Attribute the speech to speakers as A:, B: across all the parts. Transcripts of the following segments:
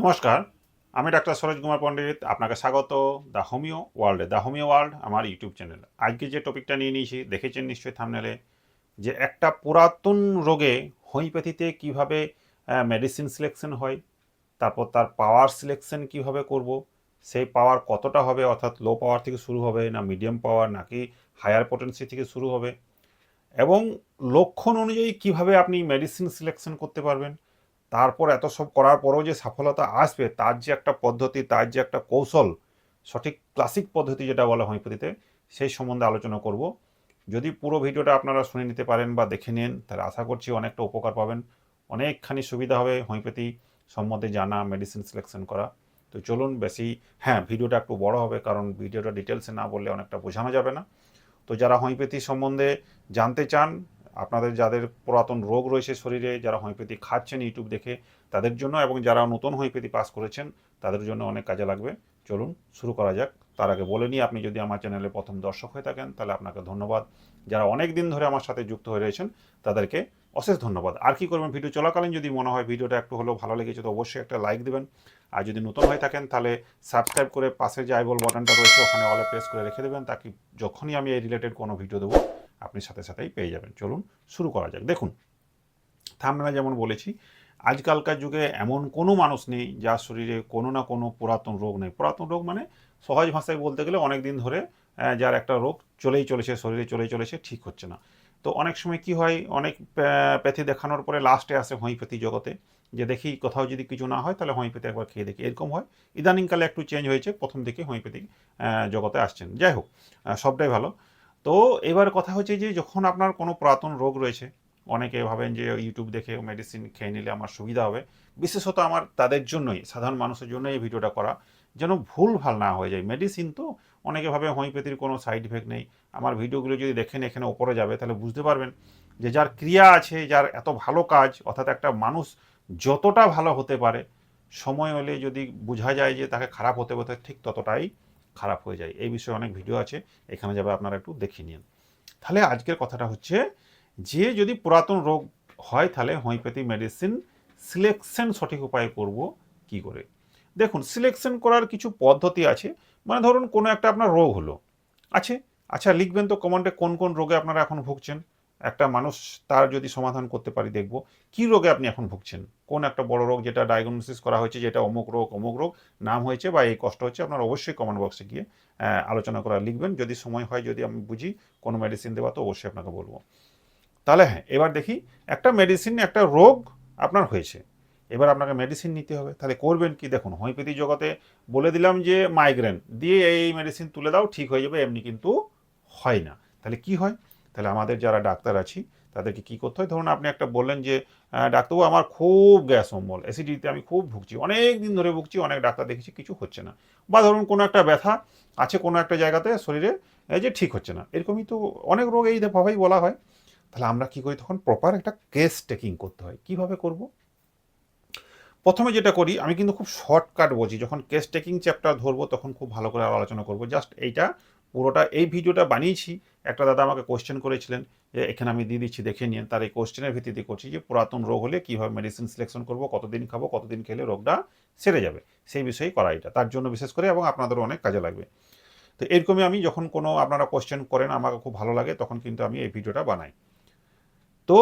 A: নমস্কার, আমি ডাক্তার সরোজ কুমার পণ্ডিত, আপনাকে স্বাগত দ্য হোমিও ওয়ার্ল্ডে। দ্য হোমিও ওয়ার্ল্ড আমার ইউটিউব চ্যানেল। আজকে যে টপিকটা নিয়ে নিয়েছি, দেখেছেন নিশ্চয়ই থামনেলে, যে একটা পুরাতন রোগে হোমিওপ্যাথিতে কীভাবে মেডিসিন সিলেকশন হয়, তারপর তার পাওয়ার সিলেকশন কীভাবে করব, সেই পাওয়ার কতটা হবে, অর্থাৎ লো পাওয়ার থেকে শুরু হবে, না মিডিয়াম পাওয়ার নাকি হায়ার পোটেন্সি থেকে শুরু হবে, এবং লক্ষণ অনুযায়ী কীভাবে আপনি মেডিসিন সিলেকশন করতে পারবেন তারপর এত সব করার পরেও যে সফলতা আসবে, তার যে একটা পদ্ধতি, তার যে একটা কৌশল, সঠিক ক্লাসিক পদ্ধতি যেটা বলা হোমিওপ্যাথিতে সেই সম্বন্ধে আলোচনা করব। যদি পুরো ভিডিওটা আপনারা শুনে নিতে পারেন বা দেখে নেন, তাহলে আশা করছি অনেকটা উপকার পাবেন। অনেকখানি সুবিধা হবে হোমিওপ্যাথি সম্বন্ধে জানা মেডিসিন সিলেকশন করা। তো চলুন বেশি হ্যাঁ ভিডিওটা একটু বড় হবে, কারণ ভিডিওটা ডিটেলসে না বললে অনেকটা বোঝানো যাবে না। তো যারা হোমিওপ্যাথি সম্বন্ধে জানতে চান আপনাদের যাদের পুরাতন রোগ রয়েছে শরীরে, যারা হোমিওপ্যাথি খাচ্ছেন ইউটিউব দেখে, তাদের জন্য এবং যারা নতুন হোমিওপ্যাথি পাস করেছেন, তাদের জন্য অনেক কাজে লাগবে। চলুন, শুরু করা যাক। তার আগে বলে নিই, আপনি যদি আমার চ্যানেলে প্রথম দর্শক হয়ে থাকেন, তাহলে আপনাকে ধন্যবাদ। যারা অনেক দিন ধরে আমার সাথে যুক্ত হয়ে রয়েছেন, তাদেরকে অশেষ ধন্যবাদ। আর কি করবেন? ভিডিও চলাকালীন যদি মনে হয় ভিডিওটা একটু হলেও ভালো লেগেছে, তো অবশ্যই একটা লাইক দেবেন। আর যদি নতুন হয়ে থাকেন, তাহলে সাবস্ক্রাইব করে পাশে যে আইবল বাটনটা রয়েছে, ওখানে অলে প্রেস করে রেখে দেবেন। তাকে যখনই আমি এই রিলেটেড কোনো ভিডিও দেবো আপনি সাথে সাথেই পেয়ে যাবেন। চলুন শুরু করা যাক। দেখুন থামনা যেমন বলেছি আজকালকার যুগে এমন কোনো মানুষ নেই যার শরীরে কোনো না কোনো পুরাতন রোগ নেই। পুরাতন রোগ মানে সহজ ভাষায় বলতে গেলে অনেক দিন ধরে যার একটা রোগ চলেই চলেছে শরীরে চলেই চলেছে ঠিক হচ্ছে না। তো অনেক সময় কি হয় অনেক প্যাথি দেখানোর পরে লাস্টে আসে হোমিওপ্যাথি জগতে যে দেখি কোথাও যদি কিছু না হয় তাহলে হোমিওপ্যাথি একবার খেয়ে দেখি। এরকম হয়। ইদানিংকালে একটু চেঞ্জ হয়েছে প্রথম থেকে হোমিওপ্যাথিক আহ, জগতে আসছেন। যাই হোক সবটাই ভালো। তো এবার কথা হচ্ছে যে যখন আপনার কোনো পুরাতন রোগ রয়েছে, অনেকে ভাবেন যে ইউটিউব দেখে মেডিসিন খেয়ে নিলে আমার সুবিধা হবে। বিশেষত আমার তাদের জন্যই, সাধারণ মানুষের জন্যই এই ভিডিওটা করা, যেন ভুল ভালো না হয়ে যায়। মেডিসিন তো অনেকে ভাবে হোমিওপ্যাথির কোনো সাইড ইফেক্ট নেই। আমার ভিডিওগুলো যদি দেখেন এখানে ওপরে যাবে, তাহলে বুঝতে পারবেন যে যার ক্রিয়া আছে, যার এত ভালো কাজ, অর্থাৎ একটা মানুষ যতটা ভালো হতে পারে, সময় হলে যদি বোঝা যায় যে তাকে খারাপ হতে হতে ঠিক ততটাই খারাপ হয়ে যায়। এই বিষয়ে অনেক ভিডিও আছে, এখানে যাবে আপনারা একটু দেখিয়ে নিন। তাহলে আজকের কথাটা হচ্ছে, যে যদি পুরাতন রোগ হয় তাহলে হোমিওপ্যাথি মেডিসিন সিলেকশন সঠিক উপায়ে করব কি করে? দেখুন, সিলেকশন করার কিছু পদ্ধতি আছে। মানে ধরুন কোনো একটা আপনার রোগ হলো, আছে? আচ্ছা লিখবেন তো কমেন্টে কোন কোন রোগে আপনারা এখন ভুগছেন। একটা মানুষ তার যদি সমাধান করতে পারি দেখব, কি রোগে আপনি এখন ভুগছেন? কোন একটা বড় রোগ যেটা ডায়াগনোসিস করা হয়েছে, যেটা অমুক রোগ অমুক রোগ, নাম হয়েছে বা এই কষ্ট হচ্ছে, আপনার অবশ্যই কমেন্ট বক্সে গিয়ে আলোচনা করা লিখবেন। যদি সময় হয়, যদি আমি বুঝি কোনো মেডিসিন দেওয়া, তো অবশ্যই আপনাকে বলব। তাহলে হ্যাঁ এবার দেখি, একটা মেডিসিন একটা রোগ আপনার হয়েছে। এবার আপনাকে মেডিসিন নিতে হবে। তাহলে করবেন কি? দেখুন হোমিওপ্যাথি জগতে বলে দিলাম যে মাইগ্রেন দিয়ে এই মেডিসিন তুলে দাও, ঠিক হয়ে যাবে, এমনি কিন্তু হয় না। তাহলে কি হয়? তাহলে আমাদের যারা ডাক্তার আছি, তাদেরকে কি করতে হয়? ধরুন আপনি একটা বললেন যে ডাক্তারবাবু, আমার খুব গ্যাস অম্বল অ্যাসিডিটিতে আমি খুব ভুগছি, অনেক দিন ধরে ভুগছি, অনেক ডাক্তার দেখেছি, কিছু হচ্ছে না। বা ধরুন কোনো একটা ব্যথা আছে কোনো একটা জায়গাতে শরীরে যে ঠিক হচ্ছে না। এরকমই তো অনেক রোগ এই ভাবেই বলা হয়। তাহলে আমরা কি করি? তখন প্রপার একটা কেস টেকিং করতে হয়। কীভাবে করব? প্রথমে যেটা করি, আমি কিন্তু খুব শর্টকাট বলছি যখন কেস টেকিং চ্যাপ্টার ধরবো, তখন খুব ভালো করে আলোচনা করব। জাস্ট এইটা পুরোটা এই ভিডিওটা বানিয়েছি। একটা দাদা আমাকে কোশ্চেন করেছিলেন যে, এখানে আমি দিয়ে দিচ্ছি, দেখে নিন। তার এই কোশ্চেনের ভিত্তিতে করছি যে, পুরাতন রোগ হলে কীভাবে মেডিসিন সিলেকশন করব, কতদিন খাব, কতদিন খেলে রোগটা সেরে যাবে? সেই বিষয়েই করা এটা। তার জন্য বিশেষ করে এবং আপনাদেরও অনেক কাজে লাগবে। তো এরকমই আমি যখন কোনো আপনারা কোশ্চেন করেন, আমাকে খুব ভালো লাগে, তখন কিন্তু আমি এই ভিডিওটা বানাই। তো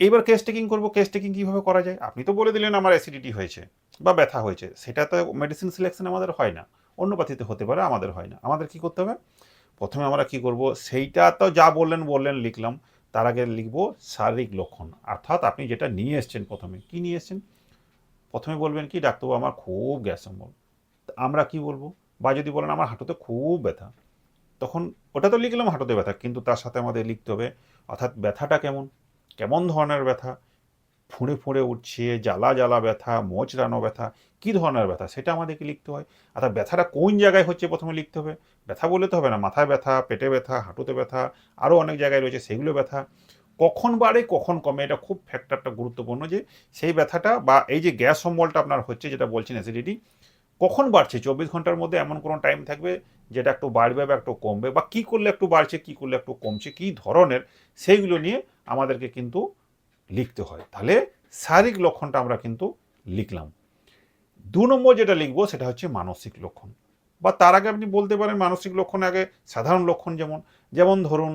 A: এইবার কেস টেকিং করব। কেস টেকিং কীভাবে করা যায়? আপনি তো বলে দিলেন আমার অ্যাসিডিটি হয়েছে বা ব্যথা হয়েছে। সেটা তো মেডিসিন সিলেকশন আমাদের হয় না। অন্য পাতিতে হতে পারে, আমাদের হয় না। আমাদের কি করতে হবে? প্রথমে আমরা কি করব? সেইটা তো যা বললেন বললেন, লিখলাম। তার আগে লিখব শারীরিক লক্ষণ। অর্থাৎ আপনি যেটা নিয়ে এসছেন প্রথমে, কি নিয়ে এসছেন? প্রথমে বলবেন কি, ডাক্তারবাবু, আমার খুব গ্যাস অম্বল। আমরা কি বলব? বা যদি বলেন, আমার হাঁটুতে খুব ব্যথা। তখন ওটা তো লিখলাম হাঁটুতে ব্যথা, কিন্তু তার সাথে আমাদের লিখতে হবে, অর্থাৎ ব্যথাটা কেমন? কেমন ধরনের ব্যথা? ফুঁড়ে ফুঁড়ে উঠছে, জ্বালা জ্বালা ব্যথা, মোচড়ানো ব্যথা, কী ধরনের ব্যথা? সেটা আমাদেরকে লিখতে হয়। অর্থাৎ ব্যথাটা কোন জায়গায় হচ্ছে প্রথমে লিখতে হবে? ব্যথা বললে তো হবে না, মাথায় ব্যথা, পেটে ব্যথা, হাঁটুতে ব্যথা আরও অনেক জায়গায় রয়েছে, সেগুলো ব্যথা। কখন বাড়ে, কখন কমে, এটা খুব ফ্যাক্টরটা গুরুত্বপূর্ণ যে সেই ব্যথাটা বা এই যে গ্যাস অম্বলটা আপনার হচ্ছে, যেটা বলছেন অ্যাসিডিটি কখন বাড়ছে? চব্বিশ ঘণ্টার মধ্যে এমন কোনো টাইম থাকবে যেটা একটু বাড়বে বা একটু কমবে? বা কী করলে একটু বাড়ছে, কী করলে একটু কমছে, কী ধরনের? সেইগুলো নিয়ে আমাদেরকে কিন্তু লিখতে হয়। তাহলে শারীরিক লক্ষণটা আমরা কিন্তু লিখলাম। দু নম্বর যেটা লিখব সেটা হচ্ছে মানসিক লক্ষণ। বা তার আগে আপনি বলতে পারেন মানসিক লক্ষণ আগে সাধারণ লক্ষণ যেমন যেমন ধরুন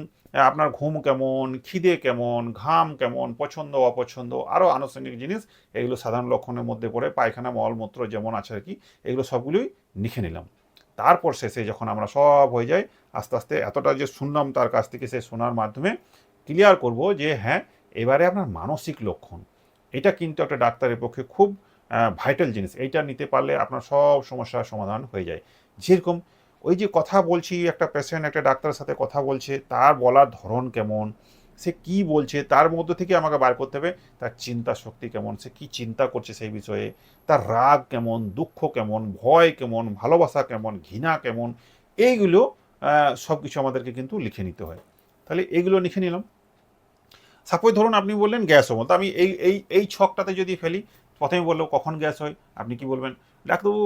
A: আপনার ঘুম কেমন, খিদে কেমন, ঘাম কেমন, পছন্দ, অপছন্দ আরও আনুষঙ্গিক জিনিস, এগুলো সাধারণ লক্ষণের মধ্যে পড়ে, পায়খানা, মলমূত্র যেমন আছে আর কি, এগুলো সবগুলোই লিখে নিলাম। তারপর শেষে যখন আমরা সব হয়ে যাই আস্তে আস্তে এতটা যে শুনলাম তার কাছ থেকে সে শোনার মাধ্যমে ক্লিয়ার করব যে হ্যাঁ এবারে আপনার মানসিক লক্ষণ। এটা কিন্তু একটা ডাক্তারের পক্ষে খুব ভাইটাল জিনিস। এইটা নিতে পারলে আপনার সব সমস্যার সমাধান হয়ে যায়। যেরকম ওই যে কথা বলছি, একটা পেশেন্ট একটা ডাক্তারের সাথে কথা বলছে, তার বলার ধরন কেমন? সে কি বলছে? তার মধ্যে থেকে আমাকে বার করতে হবে, তার চিন্তা শক্তি কেমন? সে কি চিন্তা করছে সেই বিষয়ে? তার রাগ কেমন? দুঃখ কেমন? ভয় কেমন? ভালোবাসা কেমন? ঘৃণা কেমন? এইগুলো সব কিছু আমাদেরকে কিন্তু লিখে নিতে হয়। তাহলে এইগুলো লিখে নিলাম। সাপোজ ধরুন আপনি বললেন গ্যাস হব, তো আমি এই এই এই ছকটাতে যদি ফেলি, প্রথমে বলল কখন গ্যাস হয়, আপনি কি বলবেন? ডাক্তারবাবু,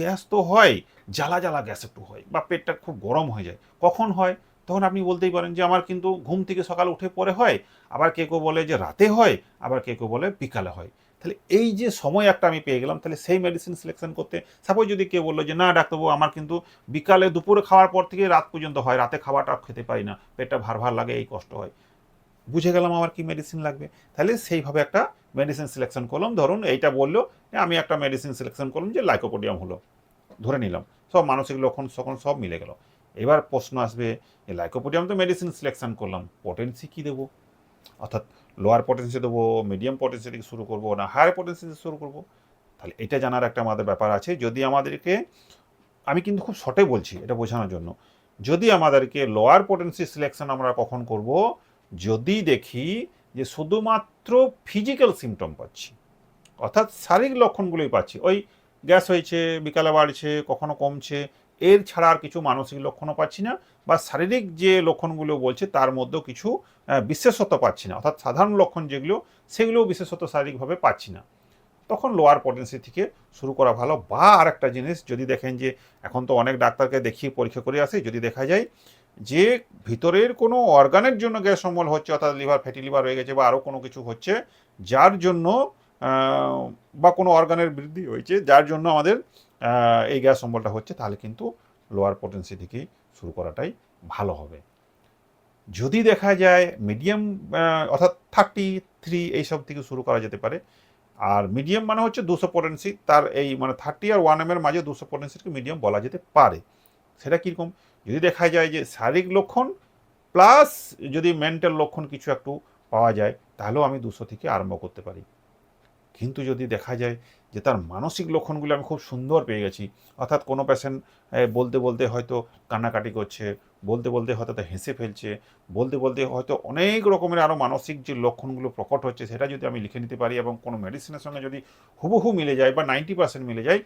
A: গ্যাস তো হয়, জ্বালা জ্বালা গ্যাস একটু হয়, বা পেটটা খুব গরম হয়ে যায়, কখন হয়? তখন আপনি বলতেই পারেন যে আমার কিন্তু ঘুম থেকে সকাল উঠে পরে হয়, আবার কে কেউ বলে যে রাতে হয়, আবার কে কেউ বলে বিকালে হয়। তাহলে এই যে সময় একটা আমি পেয়ে গেলাম, তাহলে সেই মেডিসিন সিলেকশন করতে সাপোজ যদি কেউ বলল যে না ডাক্তারবাবু, আমার কিন্তু বিকালে দুপুরে খাওয়ার পর থেকে রাত পর্যন্ত হয়, রাতে খাওয়াটা খেতে পারি না, পেটটা ভার ভার লাগে, এই কষ্ট হয়। বুঝে গেলাম আমার কি মেডিসিন লাগবে। তাহলে সেইভাবে একটা মেডিসিন সিলেকশন করলাম। ধরুন এইটা বলল আমি একটা মেডিসিন সিলেকশন করলাম যে লাইকোপোডিয়াম হলো। ধরে নিলাম। সব মানসিক লক্ষণ তখন সব মিলে গেল। এবার প্রশ্ন আসবে এই লাইকোপোডিয়াম তো মেডিসিন সিলেকশন করলাম পটেন্সি কী দেবো? অর্থাৎ লোয়ার পটেন্সি দেবো মিডিয়াম পটেন্সি থেকে শুরু করব না হায়ার পটেন্সি থেকে শুরু করব? তাহলে এটা জানার একটা আমাদের ব্যাপার আছে। যদি আমাদেরকে, আমি কিন্তু খুব শর্টে বলছি এটা বোঝানোর জন্য। যদি আমাদেরকে লোয়ার পটেন্সি সিলেকশন আমরা কখন করব? যদি দেখি যে শুধুমাত্র ফিজিক্যাল সিমটম পাচ্ছি, অর্থাৎ শারীরিক লক্ষণগুলোই পাচ্ছি, ওই গ্যাস হয়েছে, বিকালে বাড়ছে, কখনো কমছে, এর ছাড়া আর কিছু মানসিক লক্ষণও পাচ্ছি না বা শারীরিক যে লক্ষণগুলো বলছে তার মধ্যেও কিছু বিশেষত্ব পাচ্ছি না, অর্থাৎ সাধারণ লক্ষণ যেগুলো, সেগুলোও বিশেষত শারীরিকভাবে পাচ্ছি না। তখন লোয়ার পটেন্সি থেকে শুরু করা ভালো। বা আর একটা জিনিস, যদি দেখেন যে এখন তো অনেক ডাক্তারকে দেখিয়ে পরীক্ষা করে আসে, যদি দেখা যায় যে ভিতরের কোনো অর্গানের জন্য গ্যাস অম্বল হচ্ছে, অর্থাৎ লিভার, ফ্যাটি লিভার হয়ে গেছে বা আরও কোনো কিছু হচ্ছে, যার জন্য বা কোনো অর্গানের বৃদ্ধি হয়েছে, যার জন্য আমাদের এই গ্যাস অম্বলটা হচ্ছে, তাহলে কিন্তু লোয়ার পটেন্সি থেকেই শুরু করাটাই ভালো হবে। যদি দেখা যায় মিডিয়াম অর্থাৎ থার্টি থ্রি এইসব থেকে শুরু করা যেতে পারে, আর মিডিয়াম মানে হচ্ছে দুশো পটেন্সি তার এই মানে থার্টি আর ওয়ান এম এর মাঝে দুশো পটেন্সিকে মিডিয়াম বলা যেতে পারে। সেটা কীরকম? যদি দেখা যায় যে শারীরিক লক্ষণ প্লাস যদি মেন্টাল লক্ষণ কিছু একটু পাওয়া যায়, তাহলেও আমি দুশো থেকে আরম্ভ করতে পারি। কিন্তু যদি দেখা যায় যে তার মানসিক লক্ষণগুলো আমি খুব সুন্দর পেয়ে গেছি, অর্থাৎ কোনো পেশেন্ট বলতে বলতে হয়তো কান্নাকাটি করছে, বলতে বলতে হয়তো তা হেসে ফেলছে, বলতে বলতে হয়তো অনেক রকমের আরও মানসিক যে লক্ষণগুলো প্রকট হচ্ছে, সেটা যদি আমি লিখে নিতে পারি এবং কোনো মেডিসিনের সঙ্গে যদি হুবহু মিলে যায় বা নাইনটি পার্সেন্ট মিলে যায়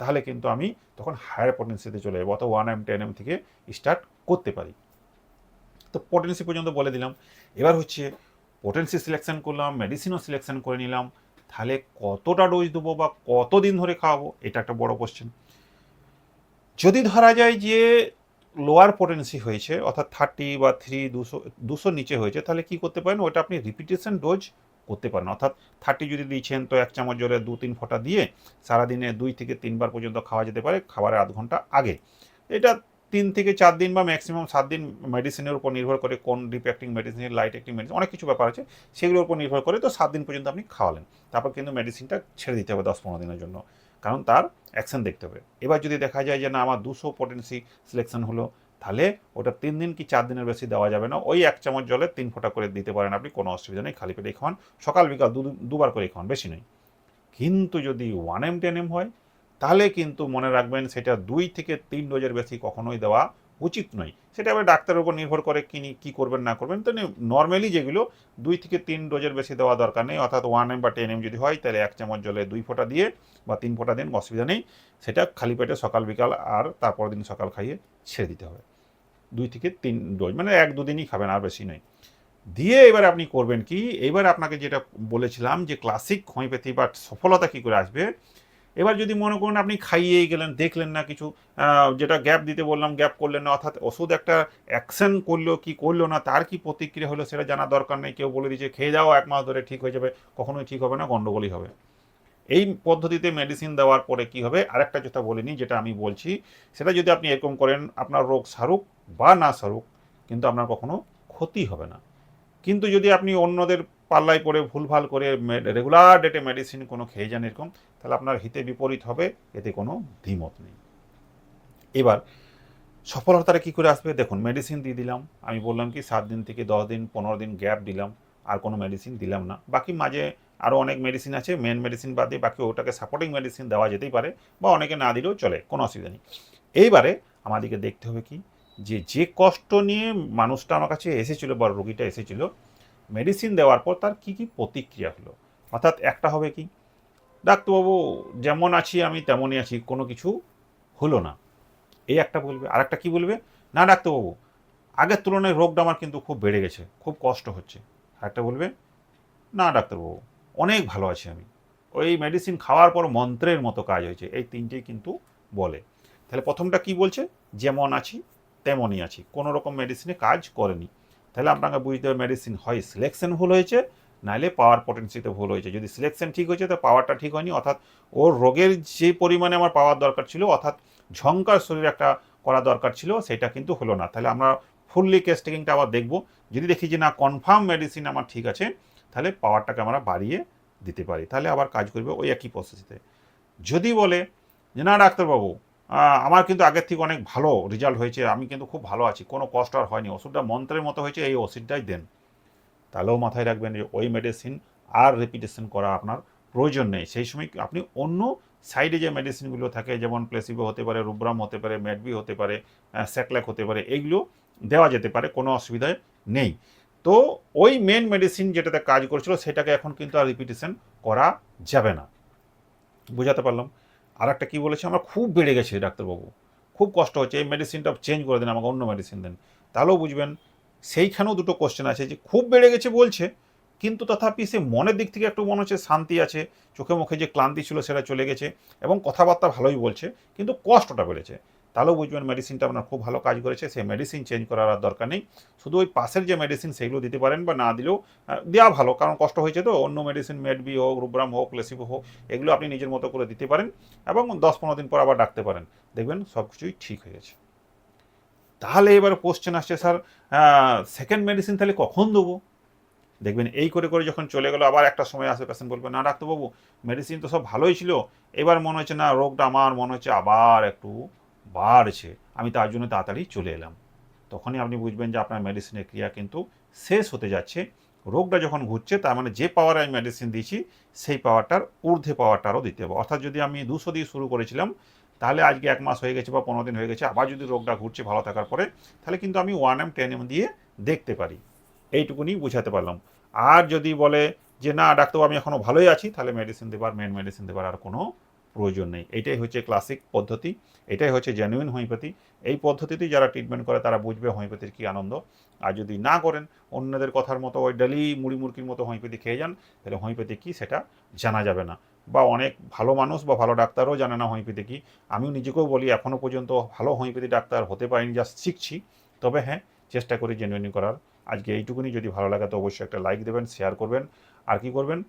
A: তাহলে কিন্তু আমি তখন হায়ার পটেন্সিতে চলে যাব অথবা ওয়ান এম টেন এম থেকে স্টার্ট করতে পারি। তো পটেন্সি পর্যন্ত বলে দিলাম। এবার হচ্ছে পটেন্সি সিলেকশন করলাম মেডিসিনও সিলেকশন করে নিলাম। তাহলে কতটা ডোজ দেবো বা কতদিন ধরে খাওয়াবো, এটা একটা বড় কোশ্চেন যদি ধরা যায় যে লোয়ার পটেন্সি হয়েছে, অর্থাৎ থার্টি বা থ্রি দুশো, দুশোর নিচে হয়েছে, তাহলে কি করতে পারেন? ওটা আপনি রিপিটেশন ডোজ করতে পারেন। অর্থাৎ থার্টি যদি দিচ্ছেন তো এক চামচ জলে দু তিন ফোঁটা দিয়ে সারাদিনে দুই থেকে তিনবার পর্যন্ত খাওয়া যেতে পারে, খাবারের আধ ঘণ্টা আগে। এটা তিন থেকে চার দিন বা ম্যাক্সিমাম সাত দিন মেডিসিনের উপর নির্ভর করে কোন deep acting medicine light acting medicine অনেক কিছু ব্যাপার আছে, সেগুলোর উপর নির্ভর করে তো সাত দিন পর্যন্ত আপনি খাওয়ালেন। তারপর কিন্তু মেডিসিনটা ছেড়ে দিতে হবে দশ পনেরো দিনের জন্য, কারণ তার অ্যাকশন দেখতে হবে। এবার যদি দেখা যায় যে না, আমার দুশো পটেন্সি সিলেকশন হলো তাহলে ওটা তিন দিন কি চার দিনের বেশি দেওয়া যাবে না? ওই এক চামচ জলে তিন ফোঁটা করে দিতে পারেন আপনি, কোনো অসুবিধা নেই, খালি পেটেই খাওয়ান। সকাল, বিকাল দুবার করে খাওয়ান, বেশি নয়। কিন্তু যদি ওয়ান এম টেন এম হয়, তাহলে কিন্তু মনে রাখবেন সেটা দুই থেকে তিন ডোজের বেশি কখনোই দেওয়া উচিত নয়। সেটা আবার ডাক্তারের উপর নির্ভর করে কি কি করবেন, না করবেন। তো নর্মালি যেগুলো দুই থেকে তিন ডোজের বেশি দেওয়া দরকার নেই, অর্থাৎ ওয়ান এম বা টেন এম যদি হয়, তাহলে এক চামচ জলে দুই ফোঁটা দিয়ে বা তিন ফোঁটা দিন অসুবিধা নেই। সেটা খালি পেটে সকাল, বিকাল আর তারপর দিন সকাল খাইয়ে ছেড়ে দিতে হবে। দুই থেকে তিন ডোজ মানে এক দুদিনই খাবেন, আর বেশি নয়। দিয়ে এবার আপনি করবেন কি, এবার আপনাকে যেটা বলেছিলাম যে ক্লাসিক হোমিওপ্যাথি বা সফলতা কী করে আসবে, এবার যদি মনে করুন আপনি খাইয়েই গেলেন, দেখলেন না কিছু যেটা গ্যাপ দিতে বললাম গ্যাপ করলেন না, অর্থাৎ ওষুধ একটা অ্যাকশন করল কি করল না, তার কি প্রতিক্রিয়া হলো সেটা জানা দরকার নেই, কেউ বলে দিচ্ছে খেয়ে যাও, এক মাস ধরে ঠিক হয়ে যাবে, কখনোই ঠিক হবে না, গণ্ডগোলই হবে। এই পদ্ধতিতে মেডিসিন দেওয়ার পরে কি হবে? আরেকটা যেটা বলিনি, যেটা আমি বলছি, সেটা যদি আপনি এরকম করেন, আপনার রোগ সারুক বা না সারুক, কিন্তু আপনার কখনো ক্ষতি হবে না। কিন্তু যদি আপনি অন্যদের পাল্লায় পড়ে ভুলভাল করে রেগুলার ডেটে মেডিসিন কোনো খেয়ে যান এরকম, তাহলে আপনার হিতে বিপরীত হবে, এতে কোনো দ্বিমত নেই। এবার, সফলতাটা কী করে আসবে? দেখুন মেডিসিন দিয়ে দিলাম। আমি বললাম কি, সাত দিন থেকে দশ দিন, পনেরো দিন গ্যাপ দিলাম, আর কোনো মেডিসিন দিলাম না। বাকি মাঝে আরও অনেক মেডিসিন আছে মেন মেডিসিন বাদ বাকি ওটাকে সাপোর্টিং মেডিসিন দেওয়া যেতেই পারে, বা অনেকে না দিলেও চলে, কোনো অসুবিধা নেই। এইবারে আমাদেরকে দেখতে হবে কি যে যে কষ্ট নিয়ে মানুষটা আমার কাছে এসেছিল বা রোগীটা এসেছিল মেডিসিন দেওয়ার পর তার কি কি প্রতিক্রিয়া হলো? অর্থাৎ একটা হবে কি, ডাক্তারবাবু যেমন আছি আমি তেমনই আছি, কোনো কিছু হলো না। এই একটা বলবে আর একটা কী বলবে? না ডাক্তারবাবু, আগের তুলনায় রোগটা আমার কিন্তু খুব বেড়ে গেছে, খুব কষ্ট হচ্ছে। আর একটা বলবে, না ডাক্তারবাবু, অনেক ভালো আছি আমি। ওই মেডিসিন খাওয়ার পর মন্ত্রের মতো কাজ হয়েছে, এই তিনটেই কিন্তু বলে। তাহলে প্রথমটা কি বলছে? যেমন আছি তেমনই আছি। কোনো রকম মেডিসিনে কাজ করেনি। তাহলে আপনাকে বুঝতে হবে মেডিসিন হয় সিলেকশন ভুল হয়েছে, নাহলে পাওয়ার পটেন্সিতে ভুল হয়েছে। যদি সিলেকশন ঠিক হয়েছে, তো পাওয়ারটা ঠিক হয়নি, অর্থাৎ ওর রোগের যে পরিমাণে আমার পাওয়ার দরকার ছিল, অর্থাৎ ঝঙ্কার শরীর একটা করা দরকার ছিল, সেটা কিন্তু হলো না। তাহলে আমরা ফুললি কেস টেকিংটা আবার দেখব। যদি দেখি যে না কনফার্ম মেডিসিন আমার ঠিক আছে, তাহলে পাওয়ারটাকে আমরা বাড়িয়ে দিতে পারি। তাহলে আবার কাজ করবে ওই একই প্রসেসিতে যদি বলে যে, না, ডাক্তারবাবু আমার কিন্তু আগের থেকে অনেক ভালো রেজাল্ট হয়েছে। আমি কিন্তু খুব ভালো আছি, কোনো কষ্ট আর হয়নি। ওষুধটা মন্ত্রের মতো হয়েছে, এই ওষুধটাই দেন। তাহলেও মাথায় রাখবেন যে ওই মেডিসিন আর রেপিটেশন করা আপনার প্রয়োজন নেই। সেই সময় আপনি অন্য সাইডে যে মেডিসিনগুলো থাকে, যেমন প্লেসিবো হতে পারে রুব্রাম হতে পারে ম্যাডবি হতে পারে স্যাকল্যাক হতে পারে এইগুলো দেওয়া যেতে পারে, কোনো অসুবিধায় নেই। তো ওই মেন মেডিসিন যেটাতে কাজ করছিল, সেটাকে এখন কিন্তু আর রিপিটেশন করা যাবে না। বুঝাতে পারলাম? আর একটা কী বলেছে? আমার খুব বেড়ে গেছে ডাক্তারবাবু। খুব কষ্ট হচ্ছে। এই মেডিসিনটা চেঞ্জ করে দেন, আমাকে অন্য মেডিসিন দেন। তাহলেও বুঝবেন, সেইখানেও দুটো কোশ্চেন আছে যে খুব বেড়ে গেছে বলছে, কিন্তু তথাপি সে মনের দিক থেকে একটু মনে হচ্ছে শান্তি আছে, চোখে মুখে যে ক্লান্তি ছিল সেটা চলে গেছে এবং কথাবার্তা ভালোই বলছে, কিন্তু কষ্টটা বেড়েছে। তাহলেও বুঝবেন মেডিসিনটা আপনার খুব ভালো কাজ করেছে, সেই মেডিসিন চেঞ্জ করার আর দরকার নেই। শুধু ওই পাশের যে মেডিসিন সেগুলো দিতে পারেন বা না দিলেও দেওয়া ভালো, কারণ কষ্ট হয়েছে তো। অন্য মেডিসিন মেডবি হোক রুব্রাম হোক লেসিবো হোক, এগুলো আপনি নিজের মতো করে দিতে পারেন এবং দশ পনেরো দিন পর আবার ডাকতে পারেন। দেখবেন সব কিছুই ঠিক হয়ে গেছে। তাহলে এবার কোশ্চেন আসছে, স্যার সেকেন্ড মেডিসিন তাহলে কখন দেবো? দেখবেন এই করে করে যখন চলে গেলো, আবার একটা সময় আসবে পেশেন্ট বলবে, না, ডাক্তারবাবু মেডিসিন তো সব ভালোই ছিল। এবার মনে হচ্ছে, না, রোগটা আমার, মনে হচ্ছে আবার একটু বাড়ছে, আমি তার জন্য তাড়াতাড়ি চলে এলাম। তখনই আপনি বুঝবেন যে আপনার মেডিসিনের ক্রিয়া কিন্তু শেষ হতে যাচ্ছে। রোগটা যখন ঘুরছে, তার মানে যে পাওয়ারে আমি মেডিসিন দিয়েছি, সেই পাওয়ারটার ঊর্ধ্বে পাওয়ারটারও দিতে হবে। অর্থাৎ যদি আমি দুশো দিয়ে শুরু করেছিলাম, তাহলে আজকে এক মাস হয়ে গেছে বা পনেরো দিন হয়ে গেছে, আবার যদি রোগটা ঘুরছে ভালো থাকার পরে, তাহলে কিন্তু আমি ওয়ান এম টেন এম দিয়ে দেখতে পারি। এইটুকুনি বুঝাতে পারলাম। আর যদি বলে যে, না, ডাক্তারবাবু, আমি এখনও ভালোই আছি, তাহলে মেডিসিন দেবার মেন মেডিসিন দেবার আর কোনো প্রয়োজন নেই। এটাই হচ্ছে ক্লাসিক পদ্ধতি, এটাই হচ্ছে জেনুইন হোমিওপ্যাথি এই পদ্ধতিতেই যারা ট্রিটমেন্ট করে, তারা বুঝবে হোমিওপ্যাথির কী আনন্দ। আর যদি না করেন, অন্যদের কথার মতো ওই ডেলি মুড়ি মুরগির মতো হোমিওপ্যাথি খেয়ে যান, তাহলে হোমিওপ্যাথি কী সেটা জানা যাবে না। বা অনেক ভালো মানুষ বা ভালো ডাক্তারও জানে না হোমিওপ্যাথি কী। আমিও নিজেকেও বলি এখনও পর্যন্ত ভালো হোমিওপ্যাথি ডাক্তার হতে পারিনি যা শিখছি। তবে হ্যাঁ চেষ্টা করি জেনুইন করার। আজকে এইটুকুনি, যদি ভালো লাগে তো অবশ্যই একটা লাইক দেবেন শেয়ার করবেন। আর কি করবেন?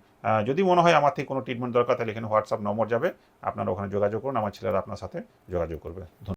A: যদি মনে হয় আমার থেকে কোনো ট্রিটমেন্ট দরকার, তাহলে এখানে হোয়াটসঅ্যাপ নম্বর যাবে। আপনারা ওখানে যোগাযোগ করুন, আমার ছেলেরা আপনার সাথে যোগাযোগ করবে।